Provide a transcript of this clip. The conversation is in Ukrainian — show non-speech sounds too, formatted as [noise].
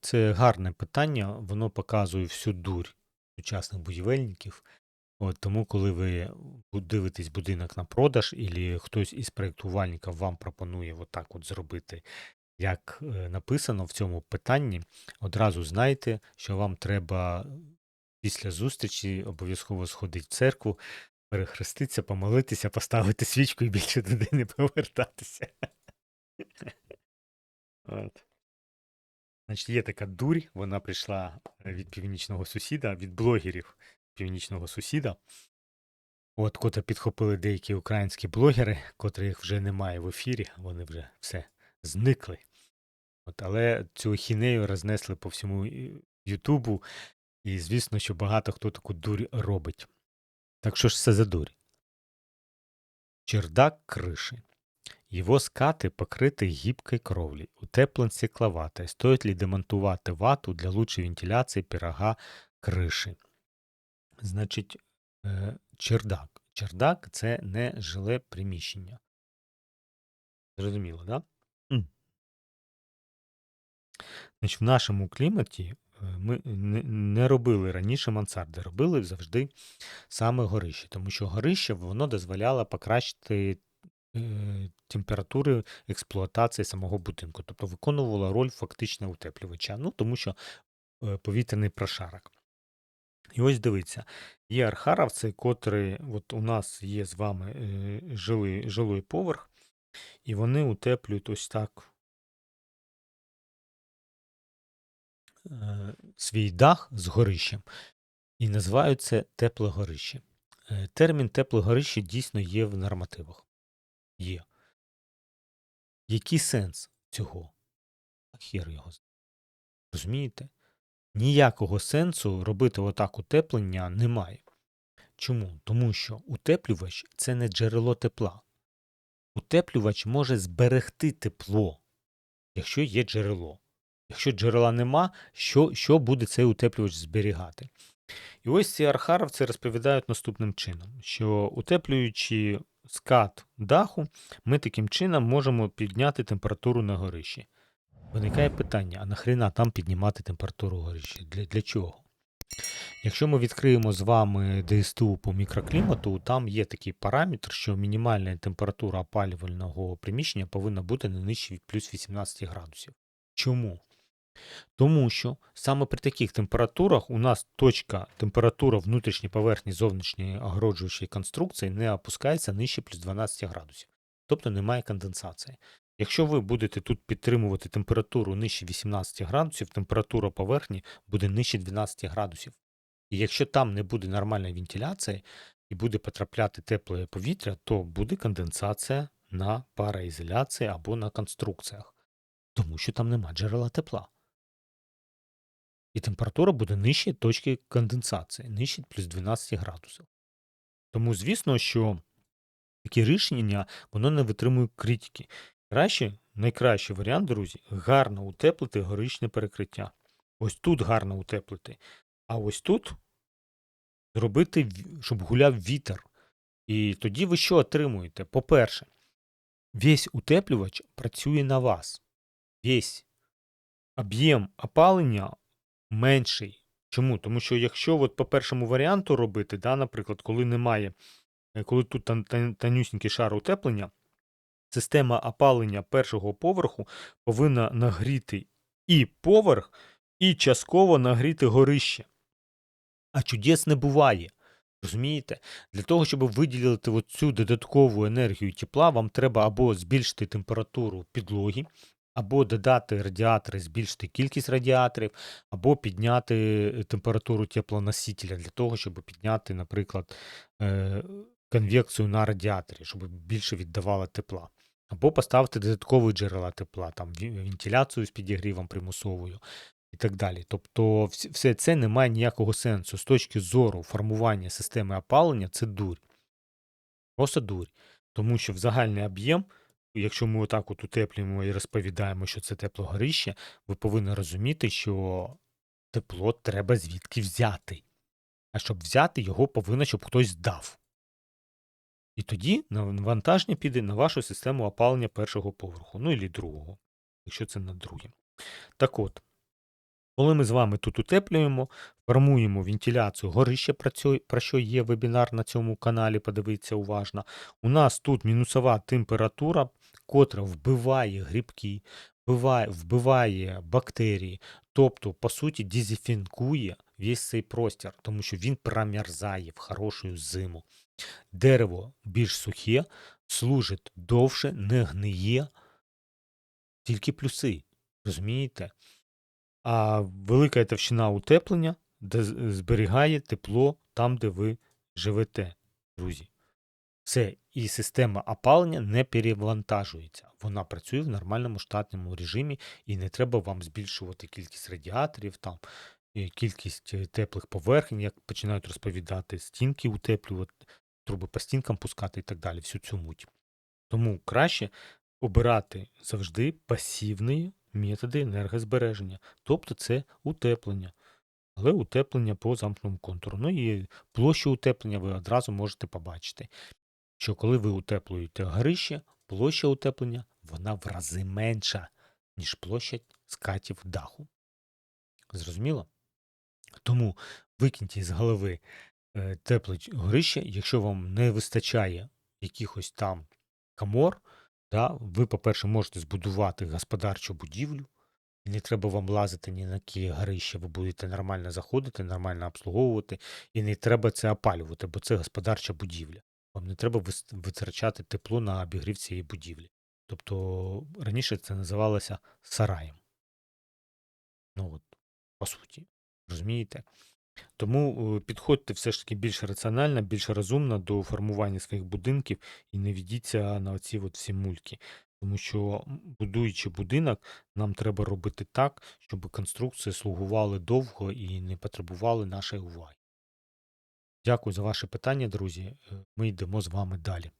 Це гарне питання, воно показує всю дурь сучасних будівельників. От, тому, коли ви дивитесь будинок на продаж, і хтось із проєктувальників вам пропонує отак от зробити, як е, написано в цьому питанні, одразу знайте, що вам треба після зустрічі обов'язково сходити в церкву, перехреститися, помолитися, поставити свічку і більше туди не повертатися. [laughs] От. Значить, є така дурь, вона прийшла е, від північного сусіда, від блогерів північного сусіда. От, котрі підхопили деякі українські блогери, котрих вже немає в ефірі, вони вже все зникли. От, але цю хінею рознесли по всьому е, Ютубу, і звісно, що багато хто таку дурь робить. Так що ж це за дурь? Чердак крыши. Его скаты покрыты гибкой кровлей, утеплен стекловатой. Стоит ли демонтувати вату для лучшої вентиляції пирога криші? Значить, е, чердак. Чердак це не жиле приміщення. Зрозуміло, так? Да? Значить, в нашому кліматі е, ми не, не робили раніше мансарди, робили завжди саме горище, тому що горище воно дозволяло покращити е, температури експлуатації самого будинку, тобто виконувало роль фактично утеплювача, ну тому що е, повітряний прошарок. І ось дивіться, є архаровці, котрі от у нас є з вами е, жилий, жилий поверх, і вони утеплюють ось так е, свій дах з горищем і називають це тепле горище. Е, Термін тепле горище дійсно є в нормативах. Є. Який сенс цього? А Хер його. Розумієте? Ніякого сенсу робити отак утеплення немає. Чому? Тому що утеплювач це не джерело тепла. Утеплювач може зберегти тепло, якщо є джерело. Якщо джерела нема, що, що буде цей утеплювач зберігати? І ось ці архаровці розповідають наступним чином, що утеплюючи скат даху, ми таким чином можемо підняти температуру на горищі. Виникає питання: а нахрена там піднімати температуру горища? Для, для чого? Якщо ми відкриємо з вами ДСТУ по мікроклімату, там є такий параметр, що мінімальна температура опалювального приміщення повинна бути не нижче плюс 18 градусів. Чому? Тому що саме при таких температурах у нас точка температура внутрішньої поверхні зовнішньої огороджуючої конструкції не опускається нижче плюс 12 градусів. Тобто немає конденсації. Якщо ви будете тут підтримувати температуру нижче 18 градусів, температура поверхні буде нижче 12 градусів. І якщо там не буде нормальної вентиляції і буде потрапляти тепле повітря, то буде конденсація на пароізоляції або на конструкціях, тому що там нема джерела тепла. І температура буде нижче точки конденсації, нижче плюс 12 градусів. Тому, звісно, що таке рішення воно не витримує критики. Краще, найкращий варіант, друзі, гарно утеплити горичне перекриття. Ось тут гарно утеплити. А ось тут зробити, щоб гуляв вітер. І тоді ви що отримуєте? По-перше, весь утеплювач працює на вас. Весь об'єм опалення менший. Чому? Тому що якщо от по першому варіанту робити, да, наприклад, коли немає, е, коли тут тан- тан- тонюсінький шар утеплення, система опалення першого поверху повинна нагріти і поверх, і частково нагріти горище. А чудес не буває. Розумієте? Для того, щоб виділити цю додаткову енергію тепла, вам треба або збільшити температуру підлоги, або додати радіатори, збільшити кількість радіаторів, або підняти е, температуру теплоносителя для того, щоб підняти, наприклад, е, конвекцію на радіаторі, щоб більше віддавало тепла. Або поставити додаткові джерела тепла, там вентиляцію з підігрівом примусовою і так далі. Тобто все це не має ніякого сенсу. З точки зору формування системи опалення це дурь. Просто дурь. Тому що в загальний об'єм, якщо ми отак от утеплюємо і розповідаємо, що це теплогорище, ви повинні розуміти, що тепло треба звідки взяти. А щоб взяти, його повинно, щоб хтось дав. І тоді навантаження піде на вашу систему опалення першого поверху, ну і другого, якщо це на другим. Так от, Коли ми з вами тут утеплюємо, формуємо вентиляцію горище, про що є вебінар на цьому каналі, подивіться уважно. У нас тут мінусова температура, котра вбиває грибки, вбиває, вбиває бактерії, тобто, по суті, дезінфікує весь цей простір, тому що він промерзає в хорошу зиму. Дерево більш сухе, служить довше, не гниє, тільки плюси. Розумієте? А велика товщина утеплення зберігає тепло там, де ви живете, друзі. Все, і система опалення не перевантажується. Вона працює в нормальному штатному режимі, і не треба вам збільшувати кількість радіаторів, там, кількість е, теплих поверхень, як починають розповідати, стінки утеплювати, труби по стінкам пускати і так далі, всю цю муть. Тому краще обирати завжди пасивні методи енергозбереження, тобто це утеплення. Але утеплення по замкненому контуру. Ну і площу утеплення ви одразу можете побачити, що коли ви утеплюєте горище, площа утеплення вона в рази менша, ніж площа скатів даху. Зрозуміло? Тому викиньте з голови е, тепле ч- горище, якщо вам не вистачає якихось там камор, да, ви, по-перше, можете збудувати господарчу будівлю, не треба вам лазити ні на які горище, ви будете нормально заходити, нормально обслуговувати, і не треба це опалювати, бо це господарча будівля. Вам не треба витрачати тепло на обігрів цієї будівлі. Тобто раніше це називалося сараєм. Ну от, по суті, розумієте? Тому е, підходьте все ж таки більш раціонально, більш розумно до формування своїх будинків і не ведіться на оці от всі мульки. Тому що, будуючи будинок, нам треба робити так, щоб конструкції слугували довго і не потребували нашої уваги. Дякую за ваше питання, друзі. Е, Ми йдемо з вами далі.